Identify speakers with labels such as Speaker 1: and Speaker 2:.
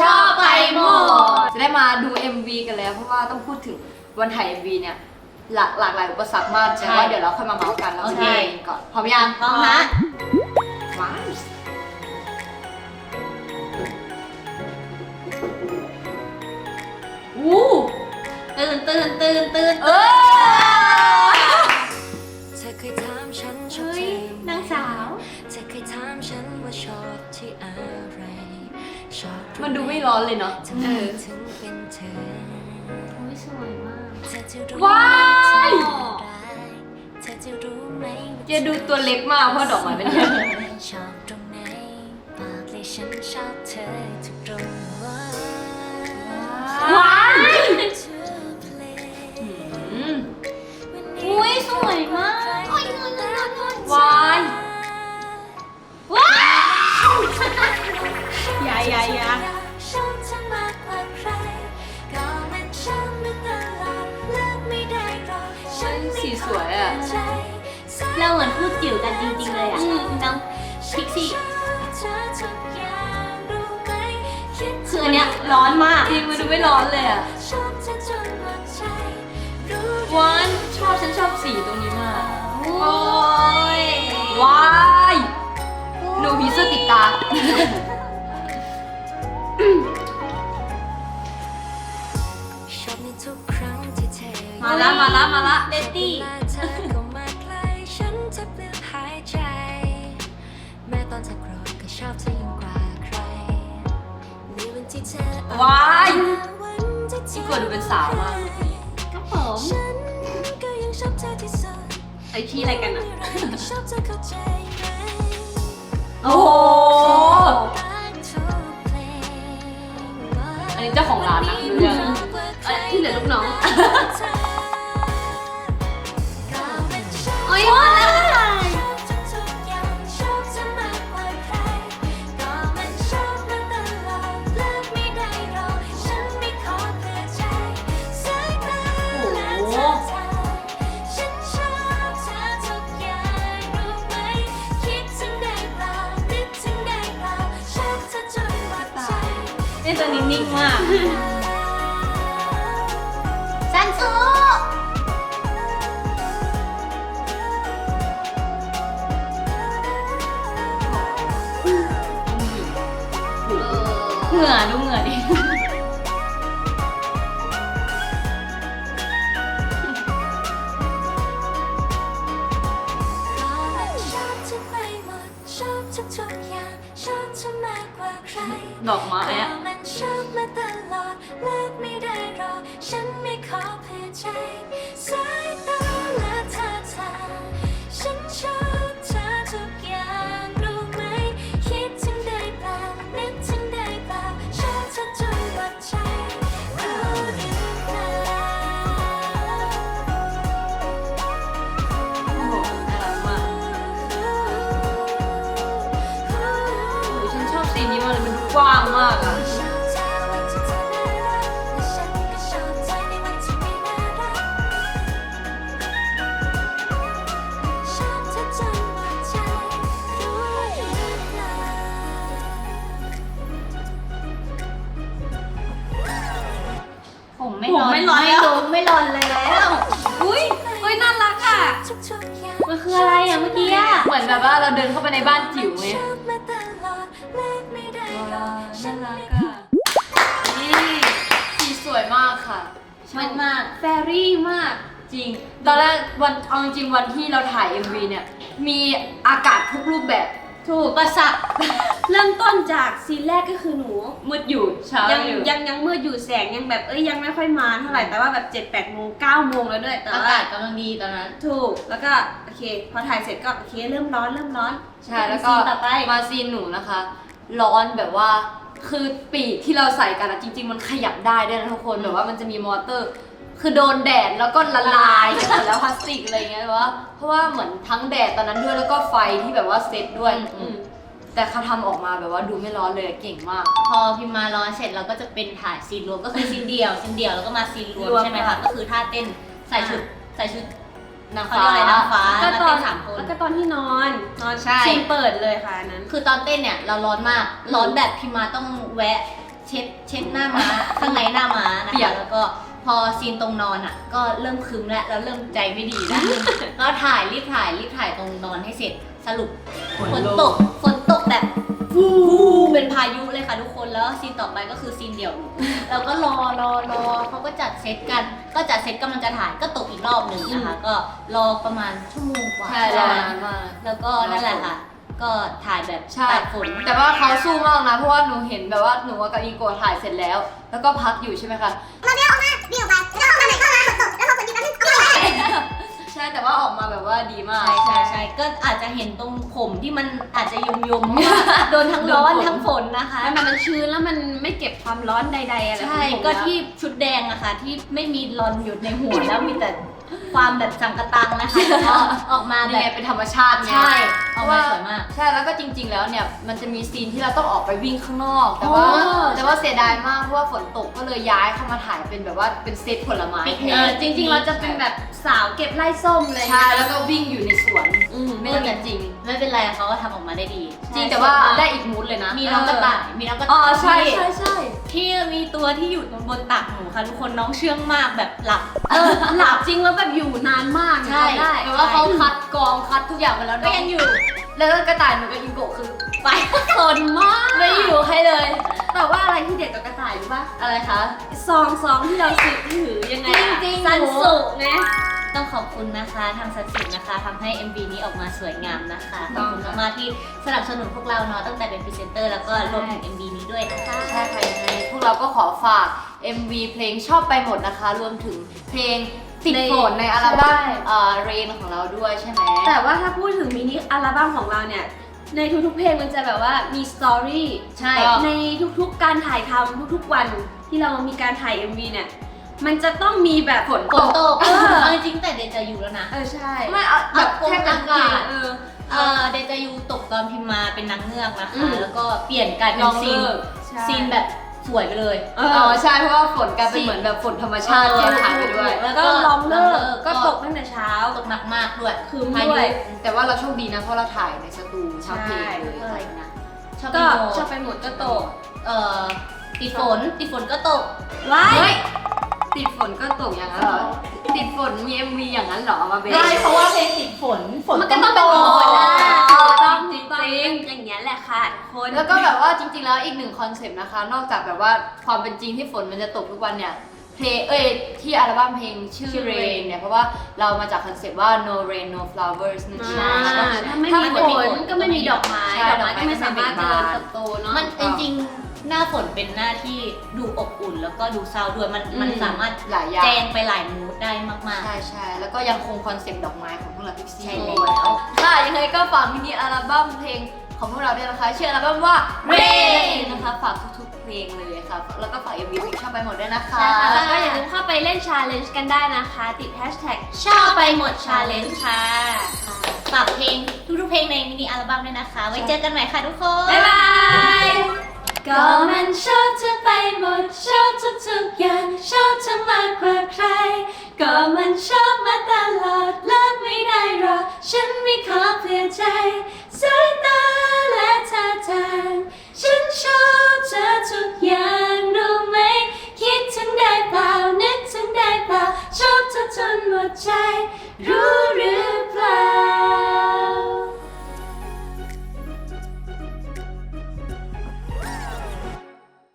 Speaker 1: ชอบไปหมด จะได้มาดู MV กันแล้ว เพราะว่าต้องพูดถึงวันถ่าย MV เนี่ยหลากหลากหลายอุปสรรคมากแต่ว่าเดี๋ยวเราค่อยมาเมาส์กันเราจะ
Speaker 2: โอเค
Speaker 1: ดูกันก่อนพร้อมยัง
Speaker 2: พร้อมฮะ
Speaker 1: ว้าววู้
Speaker 2: ตื่นตื่นตื่นตื่น
Speaker 1: เออ
Speaker 3: เธอเคยถามฉันชอบ
Speaker 2: เฮ้
Speaker 3: เธ
Speaker 2: ย
Speaker 3: อนา
Speaker 2: งสาว
Speaker 3: เธอเคยถามฉันว่าชอบที่อะไรชอบตรง
Speaker 1: มันดูไม่ร้อนเลยเนาะ
Speaker 3: ทำไมถึงเป็นเธอ
Speaker 2: โอ้ยสวยมาก
Speaker 3: เธอจะรู้
Speaker 1: ว้าย
Speaker 3: เธอจะรู้ไหม
Speaker 1: เจะดูตัวเล็กมากเพราะดอกไม้เป็นเยอะ
Speaker 3: ชอบตรงไหนบอกเลยฉันชอบเธอทุกตรงว่า เราเห
Speaker 2: มือนพูดจิ๋วกันจริง ๆ เลยอะน้องพิกซี่
Speaker 3: เธอทุกอย่างรู้ไหมคิด
Speaker 2: คืออันเนี้ยร้อนมาก
Speaker 1: จริงมันดูไม่ร้อนเลยอะ
Speaker 3: ชอบเธอจนหมดใจรู้
Speaker 1: วานชอบฉันชอบสีตรงนี้มาก
Speaker 2: โอ้ย
Speaker 1: ว้ายหนูผีเสื้อติดตา
Speaker 3: ชอบในทุกครั้งที่เธอ
Speaker 1: มาละมาละมาละ
Speaker 2: เดตตี้
Speaker 3: อนเธอโกรธก็ชอบเธอยิ่งกว่าใครในวันที่เธออ่อน
Speaker 1: ว้าย
Speaker 3: วันที่เธ
Speaker 1: ที่
Speaker 3: อ
Speaker 1: กดดูเป็นสาวมาก
Speaker 2: ครับผม
Speaker 3: ฉันก็ยังชอบเธอที่สุด
Speaker 2: ไอพี่อะไรกันอะ
Speaker 3: ก็ชอบเธอเข้าใจไหม
Speaker 1: โอ้โห
Speaker 3: รักทุกเพลง
Speaker 1: อันนี้เจ้าของร้านนะรู้ยัง
Speaker 2: เอ้ยที่เหลือลูกน้อง
Speaker 3: โอ้ยมาแล้ว นี่
Speaker 2: ตัวนิ่งๆมาก
Speaker 3: ซันซู
Speaker 2: เหงื่อดูเหงื่อดิ
Speaker 3: ชอบเธอไปหมดชอบทุกๆอย่างชอบเธอมากกว่าใคร
Speaker 1: ดอกไม้อะ
Speaker 3: ก็มัน ชอบมาตลอดเลิกไม่ได้รอ ฉันไม่ขอเพื่อใจสายตาและท่าทางฉันชอบเธอทุกอย่างรู้ไหม คิดถึงได้เปล่านึกถึงได้เปล่าชอบเธอจนหมดใจรู้หรือเปล่า
Speaker 1: โอ้โหน่ารักมากโอ้ยฉันชอบซีนนี้มากเลยมันกว้างมากอะ
Speaker 2: มันคืออะไรอะเมื่อกี้อะ
Speaker 1: เหมือนแบบว่าเราเดินเข้าไปในบ้านจิ๋วไง
Speaker 3: ชอบมาตลอดเลิกไม่ได้หรอกฉั
Speaker 1: น่านรั
Speaker 3: ไม่
Speaker 1: กอะนี่สีสวยมากค่ะ
Speaker 2: มันมาก
Speaker 1: แฟรี่มากจริง ตอนแรกวันเอาจริงๆวันที่เราถ่าย MV เนี่ย มีอากาศทุกรูปแบบ
Speaker 2: ถูก ประสัก เริ่มต้นจากซีนแรกก็คือหนู
Speaker 1: มืดอยู่เช้า
Speaker 2: ยัง
Speaker 1: อยู่
Speaker 2: ยังยังมืดอยู่แสงยังแบบเอ้ยยังไม่ค่อยมาเท่าไหร่แต่ว่าแบบ7จ็ดแปดโมงเก้าโมงแล้วด้วยแต่
Speaker 1: อา
Speaker 2: ว่ากา
Speaker 1: ศกำลังดีตอนนั้น
Speaker 2: ถูกแล้วก็โอเค พอถ่ายเสร็จก็โอเคเริ่มร้อนเริ่มร้อน
Speaker 1: ใช่แล้วก็
Speaker 2: ซีนต่อไป
Speaker 1: มาซีนหนูนะคะ ร้อนแบบว่าคือปีกที่เราใส่กันอะจริง ๆ มันขยับได้ด้วยนะทุกคนแบบว่ามันจะมีมอเตอร์ คือโดนแดดแล้วก็ละลายกันหมดแล้วพลาสติกอะไรเงี้ยแต่ว่าเพราะว่าเหมือนทั้งแดดตอนนั้นด้วยแล้วก็ไฟที่แบบว่าเซตด้วย
Speaker 2: อืม
Speaker 1: แต่เขาทำออกมาแบบว่าดูไม่ร้อนเลยเก่งมาก
Speaker 4: พอพิมพ์มาร้อนเสร็จเราก็จะเป็นถ่ายซีนรวมก็คือซีนเดียวซีนเดียวแล้วก็มาซีนรวม
Speaker 2: รวม
Speaker 4: ใช่ไหมคะก็คือท่าเต้นใส่ชุดใส่ชุด
Speaker 1: นาง
Speaker 4: เขา
Speaker 1: ฟ้า
Speaker 4: เรียกอะไรนางฟ้า
Speaker 2: ก็
Speaker 4: แล้ว
Speaker 2: ตอ
Speaker 4: เต้
Speaker 2: น
Speaker 4: นสามคน
Speaker 2: แล้วก็ตอนที่นอนนอน
Speaker 4: ใช่
Speaker 2: ซีนเปิดเลยค่ะอันนั้น
Speaker 4: คือตอนเต้นเนี่ยเราร้อนมากร้อนแบบพิมพ์มาต้องแวะเช็ดเช็ดหน้าม้าข้างในหน้าม้านะ
Speaker 1: เปีย
Speaker 4: คะ
Speaker 1: ก
Speaker 4: แล้วก็ พอซีนตรงนอนอะ ก็เริ่มคึมแล้วแล้วเริ่มใจไม่ดีแล้ว ก็ถ่ายรีบถ่ายรีบถ่ายตรงนอนให้เสร็จสรุปฝนตกฝนตกแบบฟูเป็นพายุเลยค่ะทุกคนแล้วซีนต่อไปก็คือซีนเดี่ยวหนูเราก็รอรอรอเขาก็จัดเซตกัน ก็จัดเซตกำลังจะถ่ายก็ตกอีกรอบหนึ่งนะคะ ก็รอประมาณชั่วโมงกว่า
Speaker 1: ใช่รอนานมาก
Speaker 4: แล้วก็นั่นแหละค่ะ ก็ถ่ายแบบ
Speaker 1: ใช่
Speaker 4: ตากฝน
Speaker 1: แต่ว่าเขาสู้มากนะ เพราะว่าหนูเห็นแบบว่าหนูกับอีโกะถ่ายเสร็จแล้ว แล้วก็พักอยู่ใช่ไหมคะ
Speaker 2: วิ่งออกไปแล้วเข้ามาไหนเข้ามาฝนตกแล้วพอฝนหยุดแล้วนึกเอาไป
Speaker 1: ใช่แต่ว่าออกมาแบบว่าดีมาก
Speaker 4: ใช่ใช่ใช่ก็อาจจะเห็นตรงผมที่มันอาจจะยมยมๆเพราะว่าโดนทั้งร้อนทั้งฝนนะคะ
Speaker 5: มันมันชื้นแล้วมันไม่เก็บความร้อนใดๆอะไร
Speaker 4: ใช่
Speaker 5: ของผม
Speaker 4: ก็
Speaker 5: แล้ว
Speaker 4: ที่ชุดแดงอะค่ะ ที่ไม่มีรอนอยู่ในหัวแล้วมีแต่ ความแบบสังกะตังนะคะก็ออกมาแบ
Speaker 1: นี่ไง
Speaker 4: บ
Speaker 1: เป็นธรรมชาติไง
Speaker 4: ใช่
Speaker 1: เพ
Speaker 4: ออก
Speaker 1: ราะ
Speaker 4: มา
Speaker 1: ว่า
Speaker 4: สวยมาก
Speaker 1: ใช่แล้วก็จริง ๆ แล้วเนี่ยมันจะมีซีนที่เราต้องออกไปวิ่งข้างนอก แต่ว่า
Speaker 5: อ๋อ
Speaker 1: แต่ว่าเสียดายมากเพราะว่าฝนตกก็เลยย้ายเข้ามาถ่ายเป็นแบบว่าเป็นเซตผลไม้
Speaker 4: ปิก
Speaker 1: แท
Speaker 4: นิ
Speaker 5: เอกอจริงๆเราจะเป็นแบบสาวเก็บไล่ส้มอะไรอย่าง
Speaker 1: ใช่
Speaker 5: เงี้ย
Speaker 1: แล้วก็วิ่งอยู่ในสวน
Speaker 5: อืม
Speaker 1: ไม่ได้จริง
Speaker 4: ไม่เป็นไรเขาก็ทำออกมาได้ดี
Speaker 1: จริงแต่ว่าได้อีกมูดเลยนะ
Speaker 4: มีน้องกระต่ายมีน้องกระ
Speaker 1: อ๋อ
Speaker 4: ต่าย
Speaker 1: ใช่
Speaker 4: ที่
Speaker 1: ใช่ใช่
Speaker 4: ที่มีตัวที่อยู่บนตักหนูค่ะทุกคนน้องเชื่องมากแบบหลับ
Speaker 5: เออหลับจริงแล้วแบบอยู่นานมาก
Speaker 4: ใช่
Speaker 5: จำได้
Speaker 1: แต่ว่าเขาคัดกรองคัดทุกอย่างไปแล้ว
Speaker 4: ก็ยังอยู่
Speaker 1: แล้วก็กระต่ายหนูกับอิงโกะคือ
Speaker 4: ไป
Speaker 5: สนมาก
Speaker 1: ไม่อยู่ให้เลย
Speaker 5: แต่ว่าอะไรที่เด็ดกับกระต่ายรู้ป่ะ
Speaker 1: อะไรคะ
Speaker 5: ซองซองที่เราสืบถือยังไงอะ
Speaker 1: จริงๆ
Speaker 5: สัน
Speaker 1: หนู
Speaker 5: สุไง
Speaker 4: ต้องขอบคุณนะคะทางสัตว์สินนะคะทำให้ MV นี้ออกมาสวยงามนะคะข
Speaker 1: ต้
Speaker 4: อ
Speaker 1: อบง
Speaker 4: คุณมากๆที่สนับสนุนพวกเราเนาะตั้งแต่เป็นพรีเซนเตอร์แล้วก็รวมถึง MV นี้ด้วยนะคะ
Speaker 1: ใช่ค่ะยังไงพวกเราก็ขอฝาก MV เพลงชอบไปหมดนะคะ รวมถึงเพลงติดฝนในอัลบั้ม
Speaker 5: ใช่
Speaker 1: เอ่อเรนของเราด้วยใช่ไหม
Speaker 5: แต่ว่าถ้าพูดถึงมินิอัลบั้มของเราเนี่ยในทุกๆเพลงมันจะแบบว่ามีสตอรี่
Speaker 4: ใช่
Speaker 5: ในทุกๆการถ่ายทำทุกๆวันที่เรามีการถ่าย MV เนี่ย มันจะต้องมีแบบฝน
Speaker 4: ฝ
Speaker 5: ต
Speaker 4: น
Speaker 5: ก
Speaker 4: ตก
Speaker 5: เออ
Speaker 4: เอาจริงๆแต่เดจายูแล้วนะ
Speaker 5: เออใช่
Speaker 1: ไม่เอาแบบ
Speaker 4: อากง
Speaker 1: แค่กลาง
Speaker 4: อากาศ
Speaker 1: เออ
Speaker 4: เออเดจายูตกตอนพิมมาเป็นนางเงือกนะ
Speaker 5: อื
Speaker 4: คะ
Speaker 5: ม
Speaker 4: แล้วก็เปลี่ยนกลายเป็
Speaker 1: น้
Speaker 4: น
Speaker 1: อง
Speaker 4: ซีน
Speaker 1: เลิก
Speaker 5: ใช่
Speaker 4: ซีนแบบสวยไปเลย
Speaker 5: เอ
Speaker 1: อ๋อ
Speaker 5: อ
Speaker 1: ใช่เพราะว่าฝนกลายเป็นเหมือนแบบฝนธรรมชาติที่ถ่ายไปด้วย
Speaker 5: แล้วก็ลองเลิกก็ตกตั้งแต่เช้า
Speaker 4: ตกหนักมากด้วย
Speaker 5: คืม
Speaker 4: พา
Speaker 5: ด้วย
Speaker 1: แต่ว่าเราโชคดีนะเพราะเราถ่ายในสตูชาวเพลงเลย
Speaker 4: ก็อะไรนะ ชอบ
Speaker 5: ก็
Speaker 4: ไปโม
Speaker 5: ชอบไปหมดก็ตก
Speaker 4: เอ่อติดฝนติดฝนก็ตก
Speaker 5: ว้าย
Speaker 1: เฮ้ย ติดฝนก็ตกอย่างนั้นเหรอ ติดฝนมี MV อย่างนั้นเหรอมาเบน
Speaker 4: ได้เพราะว่าเพลงติดฝนฝน
Speaker 5: มันก็ต้องเป็นฝนนะ
Speaker 1: อ๋อ
Speaker 5: ต้อง
Speaker 1: จริ
Speaker 5: จ
Speaker 1: ง
Speaker 5: ริง
Speaker 1: ๆ
Speaker 5: อย่างเงี้ยแหละค่ะทุกคน
Speaker 1: แล้วก็แบบว่าจริง ๆ แล้วอีกหนึ่งคอนเซปต์นะคะ นอกจากแบบว่าความเป็นจริงที่ฝนมันจะตกทุกวันเนี่ยเพลงเอ้ยที่อัลบั้มเพลงชื่อ
Speaker 5: ชื่อ
Speaker 1: Rain
Speaker 5: Rain
Speaker 1: เนี่ยเพราะว่าเรามาจากคอนเซปต์ว่า no rain no flowers นั่นเอง
Speaker 5: อ่า
Speaker 1: นะคะ
Speaker 5: ถ้าไม่มีฝนก็ไม่มีดอกไม้
Speaker 1: ใช่
Speaker 5: ดอกไม้ก็ไม่สามารถ
Speaker 1: ดอกไม้
Speaker 5: เจ
Speaker 1: ก็
Speaker 5: ริ
Speaker 1: ไม่
Speaker 5: ญ
Speaker 1: เบ่งบาน
Speaker 5: เติบโตเนาะ
Speaker 4: มันจริงๆ หน้าฝนเป็นหน้าที่ดูอบอุ่น แล้วก็ดูเศร้าด้วยมัน
Speaker 5: อืม
Speaker 4: มันสามารถ
Speaker 1: หลายอย่าง
Speaker 4: แจงไปหลายมูดได้มาก
Speaker 1: ใช่ใช่แล้วก็ยังคงคอนเซปต์ดอกไม้ของพวกเราพิกซี่
Speaker 4: ใช่
Speaker 1: เอา
Speaker 4: แล้ว
Speaker 1: ไว้ค่ะยังไงก็ฝากมินิอัลบั้มเพลงของพวกเราด้วยนะคะ ชื่ออัลบั้มว่า Rain นะคะฝากทุกๆ เพลงเลยค่ะ แล้วก็ฝาก MV เพลงชอบไปหมดด้วยนะคะ
Speaker 5: ใช่ค่ะ แล้วก็อย่าลืมเข้าไปเล่นชาเลนจ์กันได้นะคะ ติดแฮชแท็ก
Speaker 4: ๆชอบไปหมดชาเลนจ์ค่ะฝากเพลงทุกๆเพลงในมินิอัลบั้มด้วยนะคะ ไว้เจอกันใหม่ค่ะทุกคน
Speaker 5: บ๊ายบาย
Speaker 3: ก็มันชอบเธอไปหมดชอบทุกๆอย่างชอบเธอมากกว่าใคร ก็มันชอบมาตลอดเลิกไม่ได้หรอกฉันไม่ขอเปลี่ยนใจสายตาและท่าทาง